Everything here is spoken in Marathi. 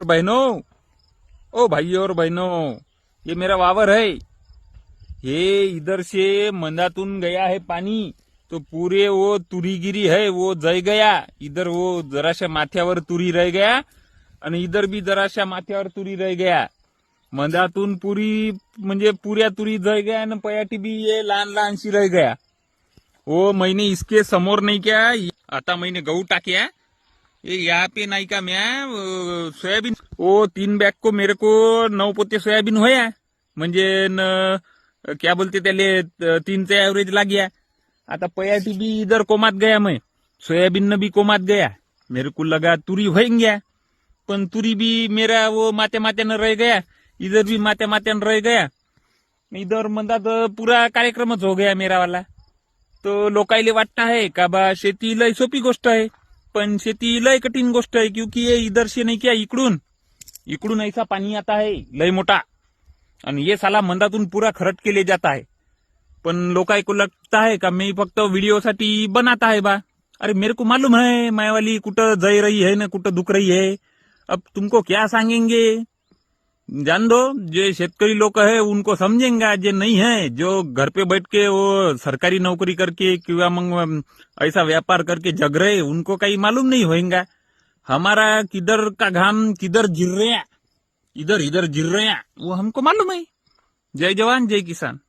बहनों ओ भाइयों और बहनों ये मेरा वावर है। ये इधर से मंदातून गया है पानी तो पूरे वो तुरी गिरी है वो जय गया। इधर वो जराशा माथ्यावर तुरी रह गया आणि इधर भी जराशा माथ्यावर तुरी रह गया। मंदातून पुरी म्हणजे पुऱ्या तुरी जय गया आणि पयाटी भी ये लहान लहानशी रह गया। वो मैंने इसके समोर नहीं क्या आता महिने गहू टाक्या। ये यहाँ पे नहीं का मैं सोयाबीन ओ तीन बैग को मेरे को नऊ पोते सोयाबीन होया म्हणजे न क्या बोलते त्याले तीनचा एव्हरेज लाग्या आता पयाटी बी इधर कोमात गया मैं। सोयाबीन न भी कोमात गया। मेरे को लगा तुरी होईन गया पण तुरी भी मेरा वो माथ्या मात्यानं रह गया। इधर भी माथ्या मात्यानं रह गया। इधर म्हणतात पुरा कार्यक्रमच हो गया मेरावाला तो लोकायले वाटतं आहे का बा शेती लय सोपी गोष्ट आहे पण शेती लय कठीण गोष्ट आहे क्योंकि ये इधर से नहीं इकडून. इकडून ऐसा पाणी आता है लय मोठा. आणि हे साला मंदातून पुरा खरट केले जात आहे. पण लोक को लगता है का मी फक्त व्हिडिओसाठी बनाता है बा. अरे मेरे को मालूम है मायावाली कुठं जय रही है ना कुठं दुख रही है. अब तुमको क्या सांगेंगे? जान दो, जो शेतकरी लोग है उनको समझेंगे जो नहीं है। जो घर पे बैठ के वो सरकारी नौकरी करके किंवा मग ऐसा व्यापार करके जग रहे, उनको कहीं मालूम नहीं होगा हमारा किधर का घाम किधर गिर रहा इधर इधर गिर रहा वो हमको मालूम है। जय जवान, जय किसान।